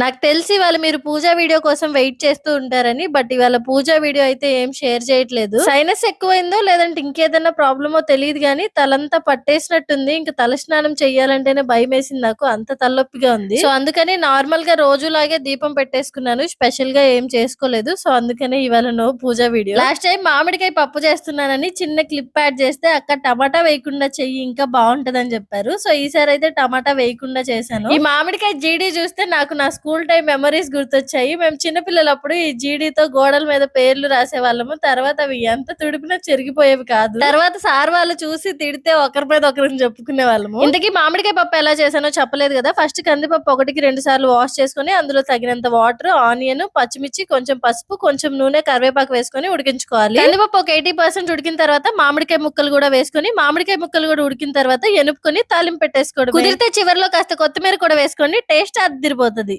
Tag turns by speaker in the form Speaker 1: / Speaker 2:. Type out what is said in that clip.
Speaker 1: నాకు తెలిసి వాళ్ళు మీరు పూజ వీడియో కోసం వెయిట్ చేస్తూ ఉంటారని బట్ ఇవాళ పూజ వీడియో అయితే ఏం షేర్ చేయట్లేదు. సైనస్ ఎక్కువైందో లేదంటే ఇంకేదన్నా ప్రాబ్లమో తెలియదు కానీ తలంతా పట్టేసినట్టుంది. ఇంకా తల స్నానం చెయ్యాలంటేనే భయం వేసింది నాకు. అంత తలనొప్పిగా ఉంది. సో అందుకని నార్మల్గా రోజులాగే దీపం పెట్టేసుకున్నాను. స్పెషల్గా ఏం చేసుకోలేదు. సో అందుకనే ఇవాళ no puja video. Last time మామిడికాయ పప్పు చేస్తున్నానని చిన్న క్లిప్ యాడ్ చేస్తే అక్కడ టమాటా వేయకుండా చెయ్యి ఇంకా బాగుంటదని చెప్పారు. సో ఈసారి అయితే టమాటా వేయకుండా చేశాను. ఈ మామిడికాయ జీడీ చూస్తే నాకు నా స్కూల్ టైం మెమరీస్ గుర్తొచ్చాయి. మేము చిన్నపిల్లలప్పుడు ఈ జీడీతో గోడల మీద పేర్లు రాసేవాళ్ళము. తర్వాత అవి ఎంత తుడిపినా చెరిగిపోయేవి కాదు. తర్వాత సార్ వాళ్ళు చూసి తిడితే ఒకరి మీద ఒకరిని చెప్పుకునే వాళ్ళము. ఇంతకీ మామిడికాయ పప్పు ఎలా చేశానో చెప్పలేదు కదా. ఫస్ట్ కందిపప్పు ఒకటికి రెండు సార్లు వాష్ చేసుకొని అందులో తగినంత వాటర్ ఆనియన్ పచ్చిమిర్చి కొంచెం పసుపు కొంచెం నూనె కరివేపాకు వేసుకొని ఉడికించుకోవాలి. కందిపప్పు ఒక ఎయిటీ పర్సెంట్ ఉడికిన తర్వాత మామిడికాయ ముక్కలు కూడా వేసుకొని మామిడికాయ ముక్కలు కూడా ఉడికిన తర్వాత ఎనుపుకొని తాలింపు పెట్టేసుకోవడం కుదిరితే చివరిలో కాస్త కొత్తిమీర కూడా వేసుకొని టేస్ట్ అదిరిపోతుంది.